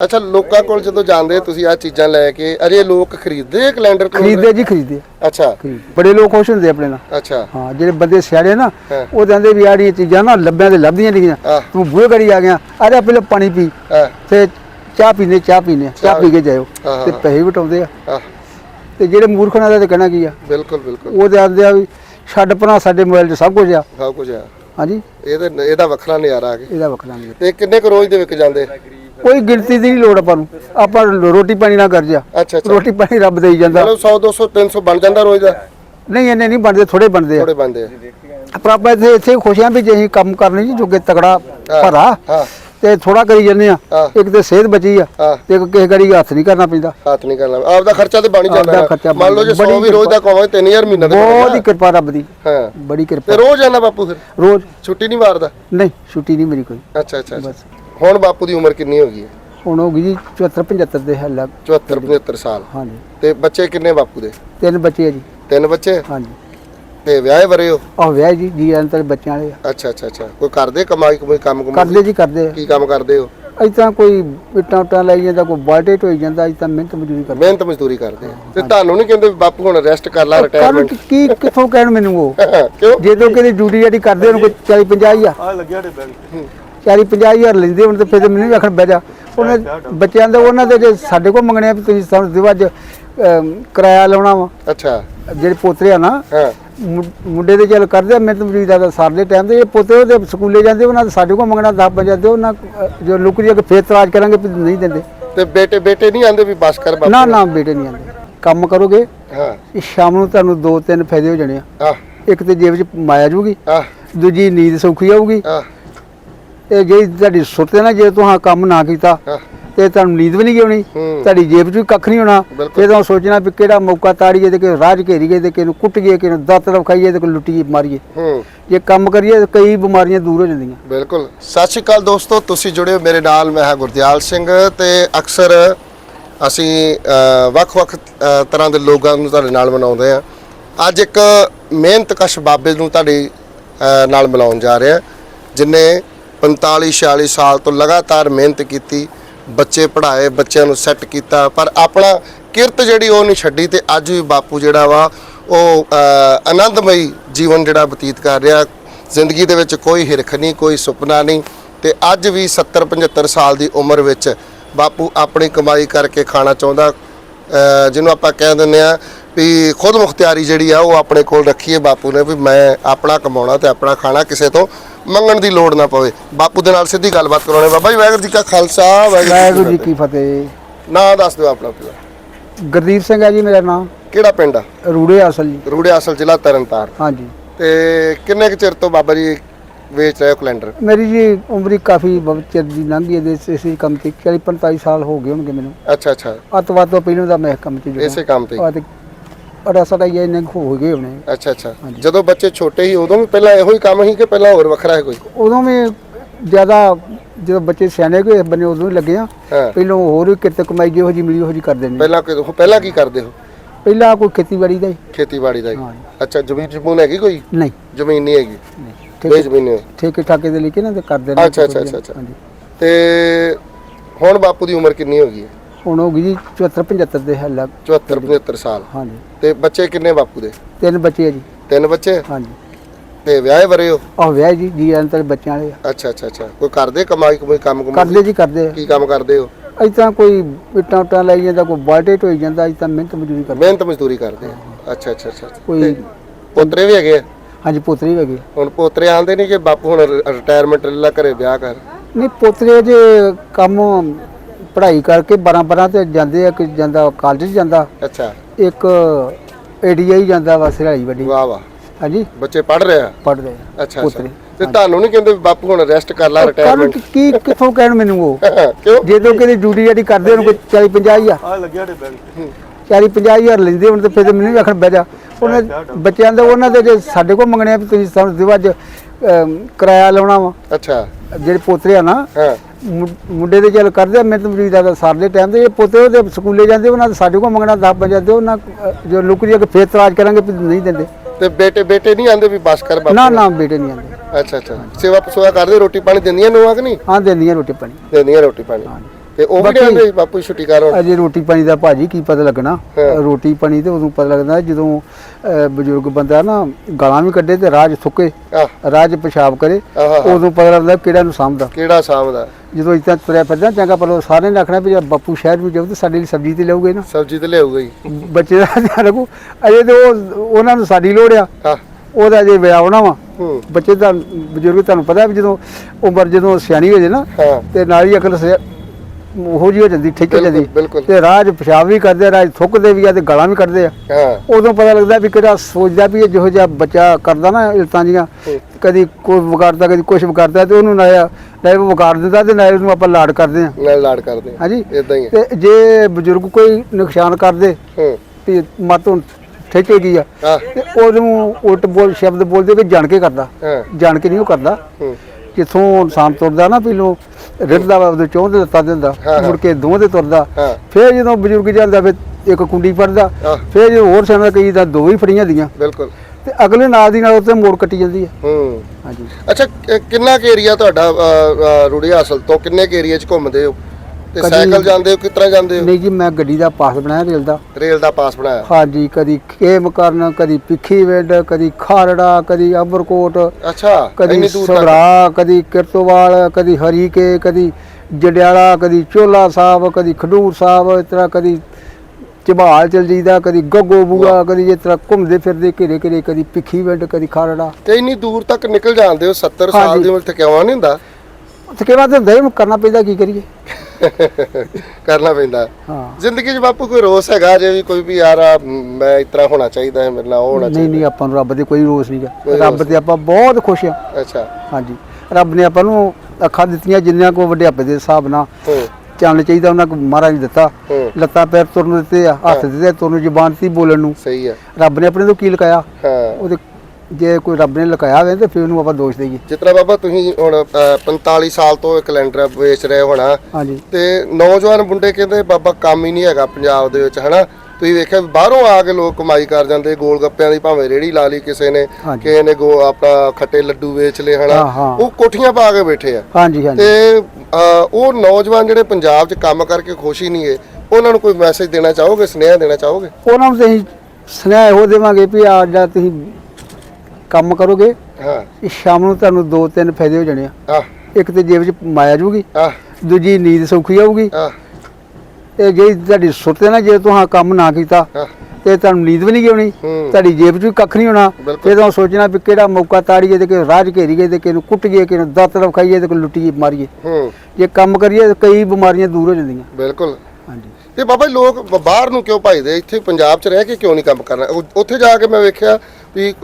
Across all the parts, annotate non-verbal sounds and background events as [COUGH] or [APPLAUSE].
ਅੱਛਾ ਲੋਕਾਂ ਕੋਲ ਜਦੋਂ ਜਾਂਦੇ ਤੁਸੀਂ ਆ ਚੀਜ਼ਾਂ ਲੈ ਕੇ ਅਰੇ ਲੋਕ ਖਰੀਦਦੇ ਆ ਕੈਲੰਡਰ ਖਰੀਦਦੇ ਜੀ ਖਰੀਦਦੇ ਅੱਛਾ। ਬੜੇ ਲੋਕ ਖੁਸ਼ ਹੁੰਦੇ ਆਪਣੇ ਨਾਲ। ਅੱਛਾ। ਹਾਂ ਜਿਹੜੇ ਬੰਦੇ ਸਿਆਣੇ ਨਾ ਹਾਂ। ਉਹ ਕਹਿੰਦੇ ਵੀ ਆੜੀਆਂ ਚੀਜ਼ਾਂ ਨਾ ਲੱਭਿਆਂ ਤੇ ਲੱਭਦੀਆਂ ਹਾਂ। ਤੂੰ ਬੂਹੇ ਘੜੀ ਆ ਗਿਆ। ਅਰੇ ਪਹਿਲਾਂ ਪਾਣੀ ਪੀ। ਤੇ ਚਾਹ ਪੀਨੇ ਚਾਹ ਪੀਨੇ ਚਾਹ ਪੀ ਕੇ ਜਾਇਓ। ਹਾਂ, ਤੇ ਹਾਂ। ਪੈਸੇ ਵਟਾਉਂਦੇ ਆ। ਹਾਂ। ਤੇ ਜਿਹੜੇ ਮੂਰਖਾਂ ਦਾ ਤੇ ਕਹਿਣਾ ਕੀ ਆ? ਬਿਲਕੁਲ ਬਿਲਕੁਲ। ਉਹ ਤੇ ਆਂਦੇ ਆ ਵੀ ਛੱਡ ਪਰਾਂ ਸਾਡੇ ਮੋਬਾਈਲ 'ਚ ਸਭ ਕੁਝ ਆ। ਸਭ ਕੁਝ ਆ। ਹਾਂਜੀ। ਇਹ ਤੇ ਇਹਦਾ ਵੱਖਰਾ ਨਜ਼ਾਰਾ ਆ ਗਿਆ ਇਹਦਾ ਵੱਖਰਾ ਨਹੀਂ ਤੇ ਕਿੰਨੇ ਕੁ ਰੋਜ਼ ਦੇ ਵਿਕ ਜਾਂਦੇ? ਕੋਈ ਗਿਣਤੀ ਦੀ ਨਹੀਂ ਲੋੜ ਆਪਾਂ ਨੂੰ। ਆਪਾਂ ਰੋਟੀ ਪਾਣੀ ਨਾ ਕਰ ਜਾ ਅੱਛਾ ਅੱਛਾ। ਰੋਟੀ ਪਾਣੀ ਰੱਬ ਦੇ ਹੀ ਜਾਂਦਾ। ਚਲੋ 100 200 300 ਬਣ ਜਾਂਦਾ ਰੋਜ਼ ਦਾ। ਨਹੀਂ ਇੰਨੇ ਨਹੀਂ ਬਣਦੇ ਥੋੜੇ ਬਣਦੇ ਆ। ਥੋੜੇ ਬੰਦੇ ਆ। ਪਰ ਆਪਾਂ ਇੱਥੇ ਇੱਥੇ ਖੁਸ਼ ਆ ਵੀ ਜੇ ਅਸੀਂ ਕੰਮ ਕਰਨੇ ਜੀ ਜੋਗੇ ਤਗੜਾ ਭਰਾ। ਹਾਂ। ਤੇ ਥੋੜਾ ਕਰੀ ਜੰਨੇ ਆ। ਇੱਕ ਤੇ ਸਿਹਤ ਬਚੀ ਆ ਤੇ ਇੱਕ ਕਿਸੇ ਗੜੀ ਹੱਥ ਨਹੀਂ ਕਰਨਾ ਪੈਂਦਾ। ਹੱਥ ਨਹੀਂ ਕਰਨਾ। ਆਪਦਾ ਖਰਚਾ ਤੇ ਬਣ ਜਾਂਦਾ ਮੰਨ ਲਓ ਜੇ ਬੜੀ 100 ਵੀ ਰੋਜ਼ ਦਾ ਕਮਾਵੇ 3000 ਮਹੀਨਾ ਤੇ ਬਣ ਬਹੁਤ ਹੀ ਜਾਂਦਾ। ਕਿਰਪਾ ਰੱਬ ਦੀ। ਹਾਂ। ਬੜੀ ਤੇ ਕਿਰਪਾ ਰੋਜ਼ ਜਾਂਦਾ ਬਾਪੂ ਫਿਰ? ਰੋਜ਼। ਛੁੱਟੀ ਨਹੀਂ ਮਾਰਦਾ? ਨਹੀਂ ਛੁੱਟੀ ਨਹੀਂ ਮੇਰੀ ਕੋਈ। ਅੱਛਾ ਅੱਛਾ ਅੱਛਾ। ਬਸ। ਹੁਣ ਬਾਪੂ ਦੀ ਉਮਰ ਕਿੰਨੀ ਹੋ ਗਈ ਹੈ? ਹੁਣ ਹੋ ਗਈ ਜੀ 74 75 ਦੇ ਹੈ ਲੱਗ 74 75 ਸਾਲ। ਹਾਂਜੀ। ਤੇ ਬੱਚੇ ਕਿੰਨੇ ਬਾਪੂ ਦੇ? ਤਿੰਨ ਬੱਚੇ ਆ ਜੀ। ਤਿੰਨ ਬੱਚੇ? ਹਾਂਜੀ। ਤੇ ਵਿਆਹੇ ਵਰੇ ਹੋ? ਆਹ ਵਿਆਹ ਜੀ ਜੀ ਅੰਤਰ ਬੱਚਿਆਂ ਵਾਲੇ ਆ। ਅੱਛਾ ਅੱਛਾ ਅੱਛਾ। ਕੋਈ ਕਰਦੇ ਕਮਾਈ ਕੋਈ ਕੰਮ ਕੁਮ? ਕਰਦੇ ਜੀ ਕਰਦੇ ਕੀ ਕੰਮ ਕਰਦੇ ਹੋ? ਇਤਾਂ ਕੋਈ ਇੱਟਾਂ ਉੱਟਾਂ ਲਾਈ ਜਾਂਦਾ ਕੋਈ ਬਾਲਟੇ ਢੋਈ ਜਾਂਦਾ ਇਤਾਂ ਮਿਹਨਤ ਮਜ਼ਦੂਰੀ ਕਰਦੇ ਮਿਹਨਤ ਮਜ਼ਦੂਰੀ ਕਰਦੇ ਆ। ਤੇ ਤੁਹਾਨੂੰ ਨਹੀਂ ਕਹਿੰਦੇ ਵੀ ਬਾਪੂ ਹੁਣ ਰੈਸਟ ਕਰ ਲੈ ਕਰਨ ਰਿਟਾਇਰਮੈਂਟ ਕੀ ਕਿੱਥੋਂ ਕਹਿਣ ਮੈਨੂੰ ਉਹ? [LAUGHS] ਕਿਉਂ? ਜੇ ਤੋਂ ਕਿਤੇ ਡਿਊਟੀ ਜਿਹੜੀ ਕਰਦੇ ਉਹਨੂੰ ਕੋਈ 40 50 ਹਜ਼ਾਰ ਆ। ਲੱਗਿਆ ਡੇ ਬੈਂਕ 40 50 ਹਜ਼ਾਰ ਲੈਂਦੇ ਹੁਣ ਤੇ ਫਿਰ ਤੇ ਮੈਨੂੰ ਵੀ ਆਖਣ ਬਹਿ ਜਾ। ਉਹਨਾਂ ਬੱਚਿਆਂ ਦੇ ਉਹਨਾਂ ਦੇ ਜੇ ਸਾਡੇ ਕੋਲ ਮੰਗਣੇ ਆ ਵੀ ਤੁਸੀਂ ਸਾਨੂੰ ਦਿਵਾ ਅੱਜ ਅਮ, ਕਿਰਾਇਆ ਲਾਉਣਾ ਵਾ। ਅੱਛਾ। ਜਿਹੜੇ ਪੋਤਰੇ ਆ ਨਾ ਹਾਂ। ਮੁੰ- ਮੁੰਡੇ ਦੇ ਚੱਲ ਕਰਦੇ ਆ ਮਿਹਨਤ ਮਜ਼ਦੂਰੀ ਦਾ ਸਰਦੇ ਟਾਈਮ ਤੇ ਇਹ ਪੋਤੇ ਉਹਦੇ ਸਕੂਲੇ ਜਾਂਦੇ ਉਹਨਾਂ ਦੇ ਸਾਡੇ ਕੋਲ ਮੰਗਣਾ 10 ਵਜੇ ਜਾਂਦੇ ਉਹਨਾਂ ਅ, ਜੋ ਨੌਕਰੀ ਅੱਗੇ ਫੇਰ ਤਰਾਜ ਕਰਾਂਗੇ ਵੀ ਨਹੀਂ ਦਿੰਦੇ। ਤੇ ਬੇਟੇ ਬੇਟੇ ਨਹੀਂ ਆਂਦੇ ਵੀ ਬਸ ਕਰ ਬਾਪੂ ਨਾ ਨਾ ਬੇਟੇ ਨਹੀਂ ਆਉਂਦੇ ਕੰਮ ਕਰੋਗੇ ਹਾਂ। ਇਹ ਸ਼ਾਮ ਨੂੰ ਤੁਹਾਨੂੰ ਦੋ ਤਿੰਨ ਫਾਇਦੇ ਹੋ ਜਾਣੇ ਆ। ਆ ਇੱਕ ਤੇ ਜੇਬ 'ਚ ਮਾਇਆ ਜੂਗੀ ਆ ਦੂਜੀ ਨੀਂਦ ਸੌਖੀ ਆਊਗੀ ਆ ਤੇ ਜੇ ਤੁਹਾਡੀ ਸੁਰਤੇ ਨਾ ਜੇ ਤੁਸੀਂ ਕੰਮ ਨਾ ਕੀਤਾ ਤੇ ਤੁਹਾਨੂੰ ਨੀਂਦ ਵੀ ਨਹੀਂ ਆਉਣੀ ਹੂੰ। ਤੁਹਾਡੀ ਜੇਬ 'ਚ ਵੀ ਕੱਖ ਨਹੀਂ ਹੋਣਾ। ਫਿਰ ਤਾਂ ਸੋਚਣਾ ਵੀ ਕਿਹੜਾ ਮੌਕਾ ਤਾੜੀਏ ਤੇ ਕਿ ਰਾਜ ਘੇਰੀਏ ਤੇ ਕਿਹਨੂੰ ਕੁੱਟੀਏ ਕਿਹਨੂੰ ਦਾਤ ਰਖਾਈਏ ਤੇ ਕੋਈ ਲੁੱਟੀਏ ਮਾਰੀਏ। ਹੂੰ। ਜੇ ਕੰਮ ਕਰੀਏ ਤਾਂ ਕਈ ਬਿਮਾਰੀਆਂ ਦੂਰ ਹੋ ਜਾਂਦੀਆਂ। ਬਿਲਕੁਲ। ਸਤਿ ਸ਼੍ਰੀ ਅਕਾਲ ਦੋਸਤੋ ਤੁਸੀਂ ਜੁੜੇ ਹੋ ਮੇਰੇ ਨਾਲ ਮੈਂ ਹਾਂ ਗੁਰਦਿਆਲ ਸਿੰਘ ਤੇ ਅਕਸਰ ਅਸੀਂ ਵੱਖ-ਵੱਖ ਤਰ੍ਹਾਂ ਦੇ ਲੋਕਾਂ ਨੂੰ ਤੁਹਾਡੇ ਨਾਲ ਮਨਾਉਂਦੇ ਆ ਅੱਜ ਇੱਕ ਮਿਹਨਤਕਸ਼ ਬਾਬੇ ਨੂੰ ਤੁਹਾਡੇ ਨਾਲ ਮਿਲਾਉਣ ਜਾ ਰਹੇ ਆ ਜਿਨੇ 45 46 ਸਾਲ ਤੋਂ ਲਗਾਤਾਰ ਮਿਹਨਤ ਕੀਤੀ, ਬੱਚੇ ਪੜ੍ਹਾਏ, ਬੱਚਿਆਂ ਨੂੰ ਸੈੱਟ ਕੀਤਾ, ਪਰ ਆਪਣਾ ਕਿਰਤ ਜਿਹੜੀ ਉਹ ਨਹੀਂ ਛੱਡੀ ਤੇ ਅੱਜ ਵੀ ਬਾਪੂ ਜਿਹੜਾ ਵਾ, ਉਹ ਆਨੰਦਮਈ ਜੀਵਨ ਜਿਹੜਾ ਬਤੀਤ ਕਰ ਰਿਹਾ। ਜ਼ਿੰਦਗੀ ਦੇ ਵਿੱਚ ਕੋਈ ਹਿਰਖ ਨਹੀਂ, ਕੋਈ ਸੁਪਨਾ ਨਹੀਂ ਤੇ ਅੱਜ ਵੀ 70 75 ਸਾਲ ਦੀ ਉਮਰ ਵਿੱਚ ਬਾਪੂ ਆਪਣੀ ਕਮਾਈ ਕਰਕੇ ਖਾਣਾ ਚਾਹੁੰਦਾ। ਜਿਹਨੂੰ ਆਪਾਂ ਕਹਿ ਦਿੰਦੇ ਆ ਵੀ ਖੁਦ ਮੁਖਤਿਆਰੀ ਜਿਹੜੀ ਆ, ਉਹ ਆਪਣੇ ਕੋਲ ਰੱਖੀਏ ਬਾਪੂ ਨੇ ਵੀ ਮੈਂ ਆਪਣਾ ਕਮਾਉਣਾ ਤੇ ਆਪਣਾ ਖਾਣਾ ਕਿਸੇ ਤੋਂ ਮੰਗਣ ਦੀ ਲੋੜ ਨਾ ਪਵੇ। ਬਾਪੂ ਦੇ ਨਾਲ ਸਿੱਧੀ ਗੱਲਬਾਤ ਕਰਾਉਣੇ ਬਾਬਾ ਜੀ ਵਾਹਿਗੁਰੂ ਜੀ ਕਾ ਖਾਲਸਾ ਵਾਹਿਗੁਰੂ ਜੀ ਕੀ ਫਤਿਹ। ਨਾਂ ਦੱਸ ਦਿਓ ਆਪਣਾ ਪੂਰਾ ਗੁਰਦੀਪ ਸਿੰਘ ਹੈ ਜੀ ਮੇਰਾ ਨਾਮ ਕਿਹੜਾ ਪਿੰਡ ਆ? ਰੂੜੇ ਅਸਲ ਜੀ। ਰੂੜੇ ਅਸਲ ਜ਼ਿਲ੍ਹਾ ਤਰਨਤਾਰਨ। ਹਾਂਜੀ। ਤੇ ਕਿੰਨੇ ਕੁ ਚਿਰ ਤੋਂ ਬਾਬਾ ਜੀ ਵੇਚ ਰਹੇ ਹੋ ਕੈਲੰਡਰ? ਮੇਰੀ ਜੀ ਉਮਰ ਹੀ ਕਾਫੀ ਬਹੁਤ ਚਿਰ ਦੀ ਲੰਘ ਇਹਦੇ ਇਸ- ਇਸੇ ਕੰਮ ਤੇ 40 45 ਸਾਲ ਹੋ ਗਏ ਹੋਣਗੇ ਮੈਨੂੰ। ਅੱਛਾ ਅੱਛਾ। ਅੱਤਵਾਦ ਤੋਂ ਪਹਿਲਾਂ ਦਾ ਮੈਂ ਇਸ ਕੰਮ ਤੇ ਜੁੜਿਆ। ਇਸੇ ਕੰਮ ਤੇ। ਆ ਤੇ ਅੜਾ ਸੜਾ ਇਹ ਨੇ ਹੋ ਗਏ ਹੋਣੇ। ਅੱਛਾ ਅੱਛਾ। ਜਦੋਂ ਬੱਚੇ ਛੋਟੇ ਸੀ ਉਦੋਂ ਵੀ ਪਹਿਲਾਂ ਇਹੋ ਹੀ ਕੰਮ ਸੀ ਕਿ ਪਹਿਲਾਂ ਹੋਰ ਵੱਖਰਾ ਹੈ ਕੋਈ? ਉਦੋਂ ਵੀ ਜ਼ਿਆਦਾ ਜਦੋਂ ਬੱਚੇ ਸਿਆਣੇ ਹੋਏ ਬਣੇ ਉਦੋਂ ਹੀ ਲੱਗੇ ਆ। ਹਾਂ। ਪਹਿਲਾਂ ਹੋਰ ਵੀ ਕਿਰਤ ਕਮਾਈ ਜਿਹੋ ਜੀ ਮਿਲੀ ਉਹੋ ਜੀ ਕਰਦੇ ਨੇ। ਪਹਿਲਾਂ ਕਿ- ਪਹਿਲਾਂ ਕੀ ਕਰਦੇ ਹੋ? ਪਹਿਲਾਂ ਕੋਈ ਖੇਤੀਬਾੜੀ ਦਾ ਹੀ। ਖੇਤੀਬਾੜੀ ਦਾ ਹੀ। ਹਾਂ। ਅੱਛਾ ਜ਼ਮੀਨ ਜਮੂਨ ਹੈਗੀ ਕੋਈ? ਨਹੀਂ। ਜ਼ਮੀਨ ਨਹੀਂ ਹੈਗੀ। ਨਹੀਂ। ਬੇ ਠੇਕੇ ਜ਼ਮੀਨ ਹੈ ਠੇਕੇ ਠਾਕੇ ਦੇ ਲੈ ਕੇ ਨਾ ਤੇ ਕਰਦੇ ਨੇ ਅੱਛਾ, ਅੱਛਾ, ਅੱਛਾ, ਅੱਛਾ। ਹਾਂਜੀ। ਤੇ ਹੁਣ ਬਾਪੂ ਦੀ ਉਮਰ ਕਿੰਨੀ ਹੋ ਗਈ ਹੈ? ਹੁਣ ਹੋ ਗਈ ਜੀ 74 75 ਦੇ ਹੈ ਲੱਗ 74 75 ਸਾਲ। ਹਾਂਜੀ। ਤੇ ਬੱਚੇ ਕਿੰਨੇ ਬਾਪੂ ਦੇ? ਤਿੰਨ ਬੱਚੇ ਆ ਜੀ। ਤਿੰਨ ਬੱਚੇ? ਹਾਂਜੀ। ਤੇ ਵਿਆਹੇ ਵਰੇ ਹੋ? ਆਹ ਵਿਆਹ ਜੀ ਜੀ ਅੰਤਰ ਬੱਚਿਆਂ ਵਾਲੇ ਆ। ਅੱਛਾ ਅੱਛਾ ਅੱਛਾ। ਕੋਈ ਕਰਦੇ ਕਮਾਈ ਕੋਈ ਕੰਮ ਕੁਮ ਕਰਦੇ ਜੀ ਕਰਦੇ ਕੀ ਕੰਮ ਕਰਦੇ ਹੋ? ਇਤਾਂ ਕੋਈ ਇੱਟਾਂ ਉੱਟਾਂ ਲਾਈ ਜਾਂਦਾ ਕੋਈ ਬਾਲਟੇ ਢੋਈ ਜਾਂਦਾ ਇਤਾਂ ਮਿਹਨਤ ਮਜ਼ਦੂਰੀ ਕਰਦੇ ਮਿਹਨਤ ਮਜ਼ਦੂਰੀ ਕਰਦੇ ਆ। ਅੱਛਾ ਅੱਛਾ ਅੱਛਾ। ਕੋਈ ਤੇ ਪੋਤਰੇ ਵੀ ਹੈਗੇ ਆ? ਹਾਂਜੀ ਪੋਤਰੀ ਵੀ ਹੈਗੇ ਹੁਣ ਪੋਤਰੇ ਆਂਦੇ ਨਹੀਂ ਕਿ ਬਾਪੂ ਹੁਣ ਰਿਟਾਇਰਮੈਂਟ ਲੈ ਘਰੇ ਵਿਆਹ ਕਰ। ਨਹੀਂ ਪੋਤਰੇ ਜੇ ਕੰਮ ਪੜ੍ਹਾਈ ਕਰਕੇ 12 12 ਤੇ ਜਾਂਦੇ ਆ ਕਿ ਜਾਂਦਾ ਕਾਲਜ ਜਾਂਦਾ। ਅੱਛਾ। ਇੱਕ ਏਡੀਆਈ ਜਾਂਦਾ ਵਾ ਸਿਰਾਈ ਵੱਡੀ। ਵਾਹ ਵਾਹ। ਹਾਂਜੀ। ਬੱਚੇ ਪੜ ਰਹੇ ਆ? ਪੜ੍ਹਦੇ ਆ ਅੱਛਾ ਅੱਛਾ। ਪੋਤਰੇ। ਤੇ ਤੁਹਾਨੂੰ ਨਹੀਂ ਕਹਿੰਦੇ ਵੀ ਬਾਪੂ ਹੁਣ ਰੈਸਟ ਕਰ ਲੈ ਰਿਟਾਇਰਮੈਂਟ ਕੀ ਕਿੱਥੋਂ ਕਹਿਣ ਮੈਨੂੰ ਉਹ? [LAUGHS] ਕਿਉਂ? ਜੇ ਤੋਂ ਕਿਤੇ ਡਿਊਟੀ ਜਿਹੜੀ ਕਰਦੇ ਉਹਨੂੰ ਕੋਈ 40 50 ਹਜ਼ਾਰ। ਆ ਲੱਗਿਆ ਡੇ ਬੈਂਕ 40 50 ਹਜ਼ਾਰ ਲੈਂਦੇ ਹੁਣ ਤੇ ਫਿਰ ਮੈਨੂੰ ਵੀ ਆਖਣ ਬਹਿ ਜਾ। ਉਹਨਾਂ ਬੱਚਿਆਂ ਦੇ ਉਹਨਾਂ ਦੇ ਜੇ ਸਾਡੇ ਕੋਲ ਮੰਗਣੇ ਆ ਵੀ ਤੁਸੀਂ ਸਾਨੂੰ ਦਿਵਾ ਅੱਜ ਅਮ, ਕਿਰਾਇਆ ਲਾਉਣਾ ਵਾ। ਅੱਛਾ। ਜਿਹੜੇ ਪੋਤਰੇ ਆ ਨਾ ਹਾਂ। ਮੁੰਡੇ ਦੇ ਚੱਲ ਕਰਦੇ ਮਿਹਨਤ ਮਜ਼ਦੂਰੀ ਦਾ ਸਰਦੇ ਟਾਈਮ ਤੇ ਇਹ ਪੋਤੇ ਉਹਦੇ ਸਕੂਲੇ ਜਾਂਦੇ ਉਹਨਾਂ ਦੇ ਸਾਡੇ ਕੋਲ ਮੰਗਣਾ 10 ਵਜੇ ਜਾਂਦੇ ਉਹਨਾਂ ਜੋ ਨੌਕਰੀ ਅੱਗੇ ਫੇਰ ਤਰਾਜ ਕਰਾਂਗੇ ਵੀ ਨਹੀਂ ਦਿੰਦੇ। ਤੇ ਬੇਟੇ ਬੇਟੇ ਨਹੀਂ ਆਂਦੇ ਵੀ ਬਸ ਕਰ ਬਾਪੂ ਨਾ ਨਾ ਬੇਟੇ ਨਹੀਂ ਆਉਂਦੇ। ਅੱਛਾ ਅੱਛਾ। ਸੇਵਾ ਪਸੂਆ ਕਰਦੇ ਰੋਟੀ ਪਾਣੀ ਦਿੰਦੀਆਂ ਨੋਆ ਕਿ ਨਹੀਂ? ਹਾਂ ਦਿੰਦੀਆਂ ਰੋਟੀ ਪਾਣੀ। ਦਿੰਦੀਆਂ ਰੋਟੀ ਪਾਣੀ। ਤੇ ਉਹ ਵੀ ਕਹਿੰਦੇ ਬਾਪੂ ਛੁੱਟੀ ਕਰ ਹੁਣ। ਅਜੇ ਰੋਟੀ ਪਾਣੀ ਦਾ ਭਾਜੀ ਕੀ ਪਤਾ ਲੱਗਣਾ। ਰੋਟੀ ਪਾਣੀ ਤੇ ਉਦੋਂ ਪਤਾ ਲੱਗਦਾ ਜਦੋਂ ਬਜ਼ੁਰਗ ਬੰਦਾ ਨਾ ਗਾਲਾਂ ਵੀ ਕੱਢੇ ਤੇ ਰਾਜ ਥੁੱਕੇ ਆਹ। ਰਾਜ ਪਿਸ਼ਾਬ ਕਰੇ। ਉਦੋਂ ਪਤਾ ਲੱਗਦਾ ਕਿਹੜਾ ਨੂੰ ਸਾਂਭਦਾ। ਕਿਹੜਾ ਸਾਹਮਣਾ ਜਦੋਂ ਇਤਾਂ ਤੁਰਿਆ ਫਿਰਦਾ ਚੰਗਾ ਪਰ ਸਾਰਿਆਂ ਨੇ ਆਖਣਾ ਵੀ ਜੇ ਬਾਪੂ ਸ਼ਹਿਰ ਵਿੱਚ ਜਾਊ ਤੇ ਸਾਡੇ ਲਈ ਸਬਜ਼ੀ ਤੇ ਲਿਆਉਗੇ ਨਾ। ਸਬਜ਼ੀ ਤੇ ਲਿਆਊਗਾ ਹੀ। ਬੱਚੇ ਦਾ ਧਿਆਨ ਰੱਖੋ। ਅਜੇ ਤੇ ਉਹ ਉਹਨਾਂ ਨੂੰ ਸਾਡੀ ਲੋੜ ਆ। ਉਹਦਾ ਜੇ ਵਿਆਹ ਹੋਣਾ ਵਾ ਬੱਚੇ ਦਾ ਬਜ਼ੁਰਗ ਤੁਹਾਨੂੰ ਪਤਾ ਵੀ ਜਦੋਂ ਉਮਰ ਜਦੋਂ ਸਿਆਣੀ ਹੋ ਜੇ ਨਾ ਤੇ ਨਾਲ ਹੀ ਅਕਲ ਉਹੋ ਜੀ ਹੋ ਜਾਂਦੀ ਠੇਕੇ ਬਿਲਕੁਲ, ਜਾਂਦੀ। ਬਿਲਕੁਲ। ਤੇ ਰਾਜ ਪਿਸ਼ਾਬ ਵੀ ਕਰਦੇ ਆ ਰਾਜ ਥੁੱਕਦੇ ਵੀ ਆ ਤੇ ਗਾਲਾਂ ਵੀ ਕੱਢਦੇ ਆ। ਹਾਂ। ਉਦੋਂ ਪਤਾ ਲੱਗਦਾ ਵੀ ਕਿਹੜਾ ਸੋਚਦਾ ਵੀ ਇਹ ਜਿਹੋ ਜਿਹਾ ਬੱਚਾ ਕਰਦਾ ਨਾ ਇਲਤਾਂ ਜੀਆਂ ਹੂੰ। ਕਦੀ ਕੋਈ ਵਿਗਾੜਦਾ ਕਦੀ ਕੁਛ ਵਿਗਾੜਦਾ ਤੇ ਉਹਨੂੰ ਨਾ ਨਾ ਉਹ ਵਿਗਾੜ ਦਿੰਦਾ ਤੇ ਨਾ ਉਹਨੂੰ ਆਪਾਂ ਲਾਡ ਕਰਦੇ ਆ। ਨਾਲ ਲਾਡ ਕਰਦੇ ਹਾਂਜੀ? ਇਦਾਂ ਹੀ ਹੈ ਤੇ ਜੇ ਬਜ਼ੁਰਗ ਕੋਈ ਨੁਕਸਾਨ ਕਰਦੇ ਹੂੰ। ਵੀ ਮਤ ਹੁਣ ਠੇਕੇ ਗਈ ਆ ਹਾਂ। ਤੇ ਉਹਨੂੰ ਉਲਟ ਬੋਲ ਸ਼ਬਦ ਬੋਲਦੇ ਵੀ ਜਾਣ ਕੇ ਕਰਦਾ। ਹਾਂ। ਜਾਣ ਕੇ ਨਹੀਂ ਉਹ ਕਰਦਾ। ਹੂੰ। ਜਿੱਥੋਂ ਇਨਸਾਨ ਤੁਰਦਾ ਨਾ ਪਹਿਲੋਂ ਰਿੜਦਾ ਵਾ ਉਹਦੇ ਚੌਂ ਦੇ ਲੱਤਾਂ ਦਿੰਦਾ। ਮੁੜ ਕੇ ਦੋਹਾਂ ਦੇ ਤੁਰਦਾ। ਫਿਰ ਜਦੋਂ ਬਜ਼ੁਰਗ ਜਾਂਦਾ ਫਿਰ ਇੱਕ ਕੁੰਡੀ ਫੜਦਾ। ਫਿਰ ਜਦੋਂ ਹੋਰ ਸਿਆਣਾ ਕਈ ਤਾਂ ਦੋ ਹੀ ਫੜੀਆਂ ਦੀਆਂ। ਬਿਲਕੁਲ। ਤੇ ਅਗਲੇ ਨਾਲ ਦੀ ਨਾਲ ਉੱਤੇ ਮੋੜ ਕੱਟੀ ਜਾਂਦੀ ਹੈ। ਹੂੰ। ਹਾਂਜੀ। ਅੱਛਾ ਕਿੰਨਾ ਕੁ ਏਰੀਆ ਤੁਹਾਡਾ ਅ, ਅ, ਰੂੜੀ ਹਾਸਲ ਤੋਂ ਕਿੰਨੇ ਏਰੀਆ 'ਚ ਘੁੰਮਦੇ ਹੋ? ਤੇ ਕਦੀ- ਸਾਈਕਲ ਜਾਂਦੇ ਹੋ ਕਿਸ ਤਰ੍ਹਾਂ ਜਾਂਦੇ ਹੋ? ਨਹੀਂ ਜੀ ਮੈਂ ਗੱਡੀ ਦਾ ਪਾਸ ਬਣਾਇਆ ਰੇਲ ਦਾ। ਰੇਲ ਦਾ ਪਾਸ ਬਣਾਇਆ? ਹਾਂਜੀ ਕਦੀ ਖੇਮ ਕਰਨ ਕਦੀ ਪਿੱਖੀ ਵਿੰਡ ਕਦੀ ਖਾਰੜਾ ਕਦੀ ਅਬਰਕੋਟ ਅੱਛਾ ਕਦੀ ਇੰਨੀ ਦੂਰ ਤੱਕ? ਸਵਰਾ ਕਦੀ ਕਿਰਤੋਵਾਲ ਕਦੀ ਹਰੀਕੇ ਕਦੀ ਜੰਡਿਆਲਾ ਕਦੀ ਚੋਲਾ ਸਾਹਿਬ ਕਦੀ ਖਡੂਰ ਸਾਹਿਬ ਇਸ ਤਰ੍ਹਾਂ ਕਦੀ ਝਬਾਲ ਚਲ ਜੀਦਾ ਕਦੀ ਗੱਗੋ ਬੂਆ ਕਦੀ ਇਸ ਤਰ੍ਹਾਂ ਘੁੰਮਦੇ ਫਿਰਦੇ ਘੇਰੇ ਘੇਰੇ ਕਦੀ ਪਿੱਖੀ ਵਿੰਡ ਕਦੀ ਖਾਰੜਾ। ਤੇ ਇੰਨੀ ਦੂਰ ਤੱਕ ਨਿਕਲ ਜਾਂਦੇ ਹੋ 70 ਸਾਲ ਹਾਂਜੀ। ਦੀ ਉਮਰ ਥਕਿਆਵਾ ਨਹੀਂ ਹੁੰਦਾ? ਥਕੇਵਾ ਤੇ ਹੁੰਦਾ ਹੀ ਕਰਨਾ ਪੈਂਦਾ ਕੀ ਕਰੀਏ? [LAUGHS] ਕਰਨਾ ਪੈਂਦਾ। ਹਾਂ। ਜ਼ਿੰਦਗੀ 'ਚ ਬਾਪੂ ਕੋਈ ਰੋਸ ਹੈਗਾ ਜੇ ਵੀ ਕੋਈ ਵੀ ਯਾਰ ਆ, ਮ, ਤਰ੍ਹਾਂ ਹੋਣਾ ਚਾਹੀਦਾ ਹੈ ਮੇਰੇ ਨਾਲ ਉਹ ਹੋਣਾ ਨਹੀਂ ਨਹੀਂ ਆਪਾਂ ਨੂੰ ਰੱਬ ਦੇ ਕੋਈ ਰੋਸ ਕੋਈ ਨਹੀਂਗਾ ਰੱਬ ਰੋਸ ਤੇ ਆਪਾਂ ਬਹੁਤ ਖੁਸ਼ ਆ ਅੱਛਾ। ਹਾਂਜੀ। ਰੱਬ ਨੇ ਆਪਾਂ ਨੂੰ ਅੱਖਾਂ ਦਿੱਤੀਆਂ ਜਿੰਨਿਆਂ ਕੋ ਵਡਿਆਪੇ ਦੇ ਹਿਸਾਬ ਨਾਲ। ਹੂੰ। ਚੱਲਣਾ ਚਾਹੀਦਾ ਉਹਨਾਂ ਕੋ ਮਹਾਰਾਜ ਨੇ ਦਿੱਤਾ। ਹੂੰ। ਲੱਤਾਂ ਪੈਰ ਤੁਰਨ ਦਿੱਤੇ ਆ ਹੱਥ ਦਿੱਤੇ ਤੁਰਨ ਨੂੰ ਜ਼ੁਬਾਨ ਸੀ ਬੋਲਣ ਨੂੰ। ਸਹੀ ਹੈ ਰੱਬ ਨੇ ਆਪਣੇ ਤੋਂ ਕੀ ਲਕਾਇਆ ਹਾਂ। ਉਹਦੇ ਜੇ ਕੋਈ ਰੱਬ ਨੇ ਲਕਾਇਆ ਹੋਵੇ ਤੇ ਫਿਰ ਉਹਨੂੰ ਆਪਾਂ ਦੋਸ਼ ਦੇਈਏ। ਜਿਸ ਤਰ੍ਹਾਂ ਬਾਬਾ ਤੁਸੀਂ ਹੁਣ ਅ, 45 ਸਾਲ ਤੋਂ ਇਹ ਕੈਲੰਡਰ ਵੇਚ ਰਹੇ ਹੋਣਾ। ਹਾਂਜੀ। ਤੇ ਨੌਜਵਾਨ ਮੁੰਡੇ ਕਹਿੰਦੇ ਬਾਬਾ ਕੰਮ ਹੀ ਨਹੀਂ ਹੈਗਾ ਪੰਜਾਬ ਦੇ ਵਿੱਚ ਹਨਾ? ਤੁਸੀਂ ਵੇਖਿਆ ਵੀ ਬਾਹਰੋਂ ਆ ਕੇ ਲੋਕ ਕਮਾਈ ਕਰ ਜਾਂਦੇ ਗੋਲ ਗੱਪਿਆਂ ਦੀ ਭਾਵੇਂ ਰੇੜੀ ਲਾ ਲਈ ਕਿਸੇ ਨੇ ਹਾਂਜੀ। ਕਿਸੇ ਨੇ ਗੋ ਆਪਣਾ ਖੱਟੇ ਲੱਡੂ ਵੇਚ ਲਏ ਹਨਾ? ਹਾਂ, ਹਾਂ। ਉਹ ਕੋਠੀਆਂ ਪਾ ਕੇ ਬੈਠੇ ਆ। ਹਾਂਜੀ ਹਾਂਜੀ। ਤੇ ਉਹ ਨੌਜਵਾਨ ਜਿਹੜੇ ਪੰਜਾਬ 'ਚ ਕੰਮ ਕਰਕੇ ਖੁਸ਼ ਹੀ ਨਹੀਂ ਹੈ ਉਹਨਾਂ ਨੂੰ ਕੋਈ ਮੈਸੇਜ ਦੇਣਾ ਚਾਹੋਗੇ ਸੁਨੇਹਾ ਦੇਣਾ ਚਾਹੋਗੇ? ਉਹਨਾਂ ਨੂੰ ਤੇ ਅਸੀਂ ਸੁਨੇਹਾ ਇਹੋ ਦੇਵਾਂਗੇ ਵੀ ਆ ਜਿਹੜਾ ਤੁਸੀਂ ਕੰਮ ਕਰੋਗੇ ਹਾਂ। ਇਹ ਸ਼ਾਮ ਨੂੰ ਤੁਹਾਨੂੰ ਦੋ ਤਿੰਨ ਫਾਇਦੇ ਹੋ ਜਾਣੇ ਆ। ਆ ਇੱਕ ਤੇ ਜੇਬ 'ਚ ਮਾਇਆ ਜੂਗੀ ਆ ਦੂਜੀ ਨੀਂਦ ਸੌਖੀ ਆਊਗੀ। ਆ ਤੇ ਜੇ ਤੁਹਾਡੀ ਸੁੱਤੇ ਨਾ ਜੇ ਤੁਸੀਂ ਕੰਮ ਨਾ ਕੀਤਾ ਤੇ ਤੁਹਾਨੂੰ ਨੀਂਦ ਵੀ ਨਹੀਂ ਆਉਣੀ ਹੂੰ। ਤੁਹਾਡੀ ਜੇਬ 'ਚ ਵੀ ਕੱਖ ਨਹੀਂ ਹੋਣਾ। ਬਿਲਕੁਲ। ਫਿਰ ਤੁਹਾਨੂੰ ਸੋਚਣਾ ਵੀ ਕਿਹੜਾ ਮੌਕਾ ਤਾੜੀਏ ਤੇ ਕਿ ਰਾਜ ਘੇਰੀਏ ਤੇ ਕਿਹਨੂੰ ਕੁੱਟੀਏ ਕਿਹਨੂੰ ਦਾਤ ਰਖਾਈਏ ਤੇ ਕੋਈ ਲੁੱਟੀਏ ਮਾਰੀਏ। ਹੂੰ। ਜੇ ਕੰਮ ਕਰੀਏ ਤਾਂ ਕਈ ਬਿਮਾਰੀਆਂ ਦੂਰ ਹੋ ਜਾਂਦੀਆਂ। ਬਿਲਕੁਲ। ਹਾਂਜੀ। ਤੇ ਬਾਬਾ ਜੀ ਲੋਕ ਬ- ਬਾਹਰ ਨੂੰ ਕਿਉਂ ਭਜਦੇ? ਇੱਥੇ ਪੰਜਾਬ 'ਚ ਰਹਿ ਕੇ ਕਿਉਂ ਨਹੀਂ ਕੰਮ ਕਰਨਾ? ਉੱਥੇ ਜਾ ਕੇ ਮੈਂ ਵੇਖਿਆ ਵੀ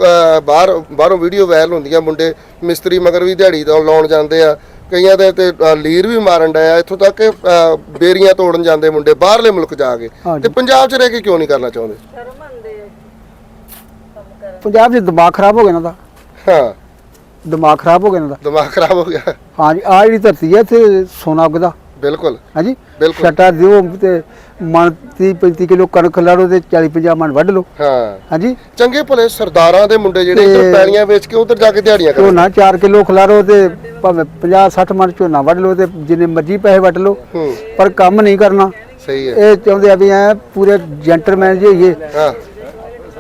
ਬਾਹਰ ਬਾਹਰੋਂ ਵੀਡੀਓ ਵਾਇਰਲ ਹੁੰਦੀਆਂ ਮੁੰਡੇ ਮਿਸਤਰੀ ਮਗਰ ਵੀ ਦਿਹਾੜੀ ਤੋਂ ਲਾਉਣ ਜਾਂਦੇ ਆ। ਕਈਆਂ ਦੇ ਤੇ ਲੀਰ ਵੀ ਮਾਰਨ ਡਿਆ ਇੱਥੋਂ ਤੱਕ ਕਿ ਬੇਰੀਆਂ ਤੋੜਨ ਜਾਂਦੇ ਮੁੰਡੇ ਬਾਹਰਲੇ ਮੁਲਕ ਜਾ ਕੇ। ਤੇ ਪੰਜਾਬ 'ਚ ਰਹਿ ਕੇ ਕਿਉਂ ਨਹੀਂ ਕਰਨਾ ਚਾਹੁੰਦੇ? ਪੰਜਾਬ 'ਚ ਦਿਮਾਗ ਖਰਾਬ ਹੋ ਗਿਆ ਇਹਨਾਂ ਦਾ। ਹਾਂ। ਦਿਮਾਗ ਖਰਾਬ ਹੋ ਗਿਆ ਇਹਨਾਂ ਦਾ। ਦਿਮਾਗ ਖਰਾਬ ਹੋ ਗਿਆ। ਹਾਂਜੀ ਆ ਜਿਹੜੀ ਧਰਤੀ ਹੈ ਇੱਥੇ ਸੋਨਾ ਉੱਗਦਾ ਬਿਲਕੁਲ। ਹਾਂਜੀ? ਬਿਲਕੁਲ। ਛਟਾ ਦਿਓ ਤੇ ਮਨ 30 35 ਕਿਲੋ ਕਣਕ ਲਾੜੋ ਤੇ 40 50 ਮਣ ਵੱਢ ਲਓ। ਹਾਂ। ਹਾਂਜੀ? ਚੰਗੇ ਭਲੇ ਸਰਦਾਰਾਂ ਦੇ ਮੁੰਡੇ ਜਿਹੜੇ ਇੱਧਰ ਤੇ- ਪੈਲੀਆਂ ਵੇਚ ਕੇ ਉਧਰ ਜਾ ਕੇ ਦਿਹਾੜੀਆਂ ਕਰਦੇ। ਝੋਨਾ 4 ਕਿਲੋ ਖਲਾਰੋ ਤੇ ਭਾਵੇਂ 50 60 ਮਣ ਝੋਨਾ ਵੱਢ ਲਓ ਤੇ ਜਿੰਨੇ ਮਰਜ਼ੀ ਪੈਸੇ ਵੱਢ ਲਓ। ਹੂੰ। ਪਰ ਕੰਮ ਨਹੀਂ ਕਰਨਾ। ਸਹੀ ਹੈ। ਇਹ ਚਾਹੁੰਦੇ ਆ ਵੀ ਐ ਪੂਰੇ ਜੈਂਟਲਮੈਨ ਜਿਹੇ ਹੋਈਏ। ਹਾਂ।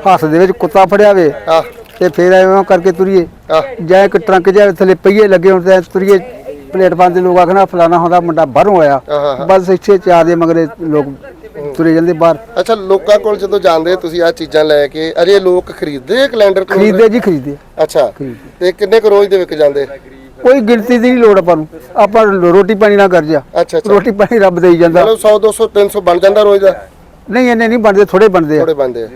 ਹੱਥ ਦੇ ਵਿੱਚ ਕੁੱਤਾ ਫੜਿਆ ਵੇ ਆ ਤੇ ਫੇਰ ਐਵੇਂ ਕਰਕੇ ਤੁਰੀਏ। ਆ ਜਾਂ ਇੱਕ ਟਰੰਕ ਜਿਹਾ ਥੱਲੇ ਪਹੀਏ ਲੱਗੇ ਹੋਣ ਤੇ ਤੁਰੀਏ। ਪਲੇਟਫਾਰਮ ਦੇ ਲੋਕ ਆਖਣਾ ਫਲਾਣਾ ਹੁੰਦਾ ਮੁੰਡਾ ਬਾਹਰੋਂ ਆਇਆ। ਬਸ ਇੱਥੇ ਚਾਰ ਦੇ ਮਗਰੇ ਲੋਕ ਤੁਰੇ ਜਾਂਦੇ ਬਾਹਰ। ਅੱਛਾ ਲੋਕਾਂ ਕੋਲ ਜਦੋਂ ਜਾਂਦੇ ਤੁਸੀਂ ਆ ਚੀਜ਼ਾਂ ਲੈ ਕੇ ਅਰੇ ਲੋਕ ਖਰੀਦਦੇ ਆ ਕੈਲੰਡਰ ਤੋਂ ਖਰੀਦਦੇ ਜੀ ਖਰੀਦਦੇ ਅੱਛਾ। ਤੇ ਕਿੰਨੇ ਕੁ ਰੋਜ਼ ਦੇ ਵਿਕ ਜਾਂਦੇ? ਕੋਈ ਗਿਣਤੀ ਦੀ ਨਹੀਂ ਲੋੜ ਆਪਾਂ ਨੂੰ। ਆਪਾਂ ਰੋਟੀ ਪਾਣੀ ਨਾ ਕਰਜਾ ਅੱਛਾ ਅੱਛਾ। ਰੋਟੀ ਪਾਣੀ ਰੱਬ ਦੇਈ ਜਾਂਦਾ। ਚਲੋ 100 200 300 ਬਣ ਜਾਂਦਾ ਰੋਜ਼ ਦਾ? ਨਹੀਂ ਇੰਨੇ ਨਹੀਂ ਬਣਦੇ ਥੋੜੇ ਬਣਦੇ ਆ। ਥੋੜੇ ਬੰਦੇ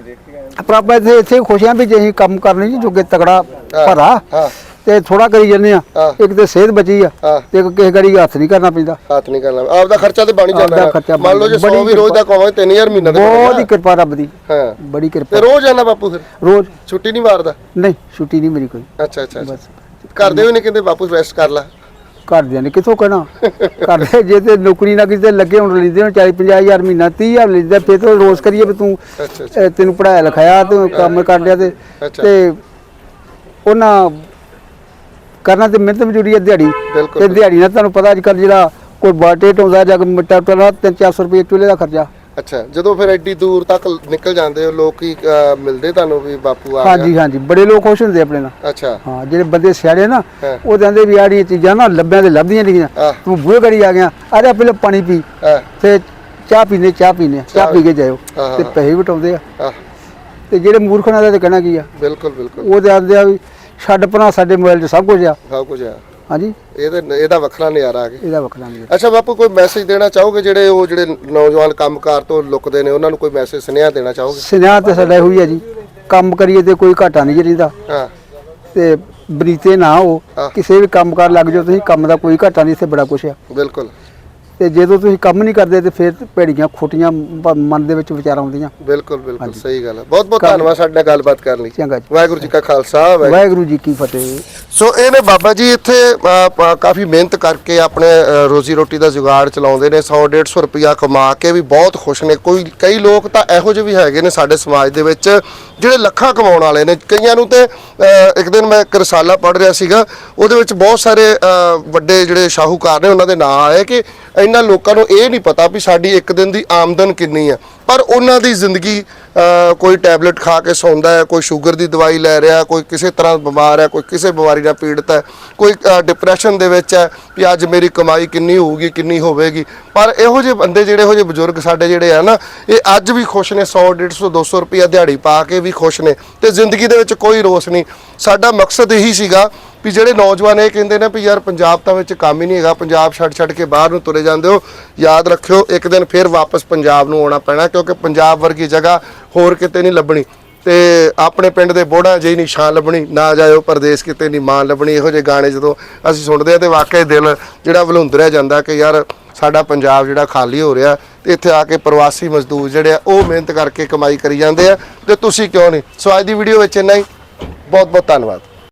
ਪਰ ਆਪਾਂ ਇੱਥੇ ਇੱਥੇ ਖੁਸ਼ ਆ ਵੀ ਜੇ ਅਸੀਂ ਕੰਮ ਕਰਨੇ ਜੀ ਜੋਗੇ ਤਗੜਾ ਭਰਾ। ਹਾਂ। ਤੇ ਥੋੜਾ ਕਰੀ ਜੰਨੇ ਆ। ਹਾਂ। ਇੱਕ ਤੇ ਸਿਹਤ ਬਚੀ ਆ ਹਾਂ। ਤੇ ਕਿਸੇ ਗੜੀ ਹੱਥ ਨਹੀਂ ਕਰਨਾ ਪੈਂਦਾ। ਹੱਥ ਨਹੀਂ ਕਰਨਾ। ਆਪਦਾ ਖਰਚਾ ਤੇ ਬਣ ਹੀ ਜਾਂਦਾ ਨਾ। ਖਰਚਾ ਮੰਨ ਲਓ ਜੇ ਬਣ 100 ਵੀ ਰੋਜ਼ ਦਾ ਕਮਾਵੇ 3000 ਮਹੀਨਾ ਦਾ ਬਹੁਤ ਹੀ। ਕਿਰਪਾ ਰੱਬ ਦੀ। ਹਾਂ। ਬੜੀ ਤੇ ਕਿਰਪਾ ਰੋਜ਼ ਆਣਾ ਬਾਪੂ ਫਿਰ? ਰੋਜ਼। ਛੁੱਟੀ ਨਹੀਂ ਮਾਰਦਾ? ਨਹੀਂ ਛੁੱਟੀ ਨਹੀਂ ਮੇਰੀ ਕੋਈ। ਅੱਛਾ ਅੱਛਾ। ਬਸ। ਕਰਦੇ ਵੀ ਨਹੀਂ ਕਹਿੰਦੇ ਬਾਪੂ ਰੈਸਟ ਕਰ ਲੈ। ਘਰਦਿਆਂ ਨੇ ਕਿੱਥੋਂ ਕਹਿਣਾ? ਕਰਦੇ ਜੇ ਤੇ ਨੌਕਰੀ ਨਾ ਕਿਤੇ ਲੱਗੇ ਹੁਣ ਲੈਂਦੇ ਹੁਣ 40 50 ਹਜ਼ਾਰ ਮਹੀਨਾ 30 ਹਜ਼ਾਰ ਲੈਂਦੇ ਫਿਰ ਤਾਂ ਰੋਜ਼ ਕਰੀਏ ਵੀ ਤੂੰ ਤੈਨੂੰ ਪੜਾਇਆ ਲਿਖਾਇਆ ਤੂੰ ਕੰਮ ਕਰ ਲਿਆ ਤੇ। ਤੇ ਉਹਨਾਂ ਕਰਨਾ ਤੇ ਮਿਹਨਤ ਮਜ਼ਦੂਰੀ ਹੈ ਦਿਹਾੜੀ। ਬਿਲਕੁਲ। ਤੇ ਦਿਹਾੜੀ ਨਾਲ ਤੁਹਾਨੂੰ ਪਤਾ ਅੱਜ ਕੱਲ ਜਿਹੜਾ ਕੋਈ ਬਾਟੇ ਢੋਂਦਾ ਜਾਂ ਕੋਈ ਮਿੱਟਾ ਟੋਲਾ 3-400 ਰੁਪਏ ਚੁੱਲ੍ਹੇ ਦਾ ਖਰਚਾ। ਅੱਛਾ ਜਦੋਂ ਫਿਰ ਐਡੀ ਦੂਰ ਤੱਕ ਨਿਕਲ ਜਾਂਦੇ ਹੋ ਲੋਕ ਅਹ, ਮਿਲਦੇ ਤੁਹਾਨੂੰ ਵੀ ਬਾਪੂ ਆ ਹਾਂਜੀ ਗਿਆ? ਹਾਂਜੀ ਬੜੇ ਲੋਕ ਖੁਸ਼ ਹੁੰਦੇ ਆਪਣੇ ਨਾਲ। ਅੱਛਾ। ਹਾਂ ਜਿਹੜੇ ਬੰਦੇ ਸਿਆੜੇ ਨਾ ਹਾਂ। ਉਹ ਕਹਿੰਦੇ ਵੀ ਆੜੀਆਂ ਚੀਜ਼ਾਂ ਨਾ ਲੱਭਿਆਂ ਦੇ ਲੱਭਦੀਆਂ ਨਹੀਂ ਆਹ। ਤੂੰ ਬੂਹੇ ਘੜੀ ਆ ਗਿਆ ਅਰੇ ਪਹਿਲੇ ਪਾਣੀ ਪੀ। ਹਾਂ ਤੇ ਚਾਹ ਪੀਨੇ ਚਾਹ ਪੀਨੇ ਚਾਹ ਪੀ ਕੇ ਜਾਇਓ। ਹਾਂ, ਤੇ ਹਾਂ। ਪੈਸੇ ਵਟਾਉਂਦੇ ਆ। ਹਾਂ ਤੇ ਜਿਹੜੇ ਮੂਰਖਾਂ ਦਾ ਤੇ ਕਹਿਣਾ ਕੀ ਆ? ਬਿਲਕੁਲ ਬਿਲਕੁਲ। ਉਹ ਤੇ ਆ ਵੀ ਛੱਡ ਪਰਾਂ ਸਾਡੇ ਮੋਬਾਈਲ 'ਚ ਸਭ ਕੁਝ ਆ। ਸਭ ਕੁਝ ਆ। ਹਾਂਜੀ। ਇਹਦੇ ਇਹਦਾ ਵੱਖਰਾ ਨਜ਼ਾਰਾ ਆ ਗਿਆ ਇਹਦਾ ਵੱਖਰਾ ਨਹੀਂ ਅੱਛਾ ਬਾਪੂ ਕੋਈ ਮੈਸੇਜ ਦੇਣਾ ਚਾਹੋਗੇ ਜਿਹੜੇ ਉਹ ਜਿਹੜੇ ਨੌਜਵਾਨ ਕੰਮਕਾਰ ਤੋਂ ਲੁਕਦੇ ਨੇ ਉਹਨਾਂ ਨੂੰ ਕੋਈ ਮੈਸੇਜ ਸੁਨੇਹਾ ਦੇਣਾ ਚਾਹੋਗੇ? ਸੁਨੇਹਾ ਤੇ ਸਾਡਾ ਇਹੋ ਹੀ ਆ ਜੀ। ਕੰਮ ਕਰੀਏ ਤੇ ਕੋਈ ਘਾਟਾ ਨਹੀਂ ਰਹਿੰਦਾ ਹਾਂ। ਤੇ ਬਰੀਤੇ ਨਾ ਹੋ। ਹਾਂ। ਕਿਸੇ ਵੀ ਕੰਮ ਕਰ ਲੱਗ ਜਾਓ ਤੁਸੀਂ ਕੰਮ ਦਾ ਕੋਈ ਘਾਟਾ ਨਹੀਂ ਇੱਥੇ ਬੜਾ ਕੁਛ ਆ। ਬਿਲਕੁਲ। ਤੇ ਜਦੋਂ ਤੁਸੀਂ ਕੰਮ ਨਹੀਂ ਕਰਦੇ ਤੇ ਫਿਰ ਭੇੜੀਆਂ ਖੋਟੀਆਂ ਮਨ ਦੇ ਵਿੱਚ ਵਿਚਾਰ ਆਉਂਦੀਆਂ। ਬਿਲਕੁਲ ਬਿਲਕੁਲ ਸਹੀ ਗੱਲ ਹੈ। ਬਹੁਤ ਬਹੁਤ ਧੰਨਵਾਦ ਸਾਡੇ ਨਾਲ ਗੱਲਬਾਤ ਕਰਨ ਲਈ। ਚੰਗਾ ਜੀ। ਵਾਹਿਗੁਰੂ ਜੀ ਕਾ ਖਾਲਸਾ ਵਾਹਿਗੁਰੂ ਵਾਹਿਗੁਰੂ ਜੀ ਕੀ ਫਤਿਹ। ਸੋ ਇਹਨੇ ਬਾਬਾ ਜੀ ਇੱਥੇ ਅ, ਪ- ਕਾਫੀ ਮਿਹਨਤ ਕਰਕੇ ਆਪਣੇ ਅ, ਰੋਜ਼ੀ ਰੋਟੀ ਦਾ ਜੁਗਾੜ ਚਲਾਉਂਦੇ ਨੇ 100 150 ਰੁਪਿਆ ਕਮਾ ਕੇ ਵੀ ਬਹੁਤ ਖੁਸ਼ ਨੇ। ਕੋਈ ਕਈ ਲੋਕ ਤਾਂ ਇਹੋ ਜਿਹੇ ਵੀ ਹੈਗੇ ਨੇ ਸਾਡੇ ਸਮਾਜ ਦੇ ਵਿੱਚ ਜਿਹੜੇ ਲੱਖਾਂ ਕਮਾਉਣ ਵਾਲੇ ਨੇ। ਕਈਆਂ ਨੂੰ ਤੇ ਅ, ਇੱਕ ਦਿਨ ਮੈਂ ਇੱਕ ਰਸਾਲਾ ਪੜ੍ਹ ਰਿਹਾ ਸੀਗਾ ਉਹਦੇ ਵਿੱਚ ਬਹੁਤ ਸਾਰੇ ਅ, ਵੱਡੇ ਜਿਹੜੇ ਸ਼ਾਹੂਕਾਰ ਨੇ ਉਹਨਾਂ ਦੇ ਨਾਂ ਆਏ ਕਿ ਇਹਨਾਂ ਲੋਕਾਂ ਨੂੰ ਇਹ ਨਹੀਂ ਪਤਾ ਵੀ ਸਾਡੀ ਇੱਕ ਦਿਨ ਦੀ ਆਮਦਨ ਕਿੰਨੀ ਆ। ਪਰ ਉਹਨਾਂ ਦੀ ਜ਼ਿੰਦਗੀ ਕੋਈ ਟੈਬਲੇਟ ਖਾ ਕੇ ਸੌਂਦਾ ਹੈ, ਕੋਈ ਸ਼ੂਗਰ ਦੀ ਦਵਾਈ ਲੈ ਰਿਹਾ, ਕੋਈ ਕਿਸੇ ਤਰ੍ਹਾਂ ਬਿਮਾਰ ਹੈ, ਕੋਈ ਕਿਸੇ ਬਿਮਾਰੀ ਨਾਲ ਪੀੜਤ ਹੈ, ਕੋਈ ਡਿਪਰੈਸ਼ਨ ਦੇ ਵਿੱਚ ਹੈ ਵੀ ਅੱਜ ਮੇਰੀ ਕਮਾਈ ਕਿੰਨੀ ਹੋਊਗੀ, ਕਿੰਨੀ ਹੋਵੇਗੀ। ਪਰ ਇਹੋ ਜਿਹੇ ਬੰਦੇ ਜਿਹੜੇ, ਇਹੋ ਜਿਹੇ ਬਜ਼ੁਰਗ ਸਾਡੇ ਜਿਹੜੇ ਆ ਨਾ, ਇਹ ਅੱਜ ਵੀ ਖੁਸ਼ ਨੇ 100 150 200 ਰੁਪਇਆ ਦਿਹਾੜੀ ਪਾ ਕੇ ਵੀ ਖੁਸ਼ ਨੇ। ਤੇ ਜ਼ਿੰਦਗੀ ਦੇ ਵਿੱਚ ਕੋਈ ਰੋਸ ਨਹੀਂ। ਸਾਡਾ ਮਕਸਦ ਇਹੀ ਸੀਗਾ ਵੀ ਜਿਹੜੇ ਨੌਜਵਾਨ ਇਹ ਕਹਿੰਦੇ ਨੇ ਵੀ ਯਾਰ ਪੰਜਾਬ ਤਾਂ ਵਿੱਚ ਕੰਮ ਹੀ ਨਹੀਂ ਹੈਗਾ, ਪੰਜਾਬ ਛੱਡ ਛੱਡ ਕੇ ਬਾਹਰ ਨੂੰ ਤੁਰੇ ਜਾਂਦੇ ਹੋ, ਯਾਦ ਰੱਖਿਓ, ਇੱਕ ਦਿਨ ਫਿਰ ਵਾਪਸ ਪੰਜਾਬ ਨੂੰ ਆਉਣਾ ਪੈਣਾ, ਕਿਉਂਕਿ ਪੰਜਾਬ ਵਰਗੀ ਜਗ੍ਹਾ ਹੋਰ ਕਿਤੇ ਨਹੀਂ ਲੱਭਣੀ। ਤੇ ਆਪਣੇ ਪਿੰਡ ਦੇ ਬੋੜਾਂ ਜਿਹੀ ਨਿਸ਼ਾਨ ਲੱਭਣੀ, ਨਾ ਜਾਇਓ ਪਰਦੇਸ ਕਿਤੇ ਨਹੀਂ ਮਾਂ ਲੱਭਣੀ, ਇਹੋ ਜਿਹੇ ਗਾਣੇ ਜਦੋਂ ਅਸੀਂ ਸੁਣਦੇ ਆ ਤੇ ਵਾਕਈ ਦਿਲ ਜਿਹੜਾ ਵਲੁੰਦਰਿਆ ਜਾਂਦਾ ਕਿ ਯਾਰ ਸਾਡਾ ਪੰਜਾਬ ਜਿਹੜਾ ਖਾਲੀ ਹੋ ਰਿਹਾ, ਤੇ ਇੱਥੇ ਆ ਕੇ ਪ੍ਰਵਾਸੀ ਮਜ਼ਦੂਰ ਜਿਹੜੇ ਆ, ਉਹ ਮਿਹਨਤ ਕਰਕੇ ਕਮਾਈ ਕਰੀ ਜਾਂਦੇ ਆ, ਤੇ ਤੁਸੀਂ ਕਿਉਂ ਨਹੀਂ? ਸੋ ਅੱਜ ਦੀ ਵੀਡੀਓ ਵਿੱਚ ਇੰਨਾ ਹੀ। ਬਹੁਤ ਬਹੁਤ ਧੰਨਵਾਦ।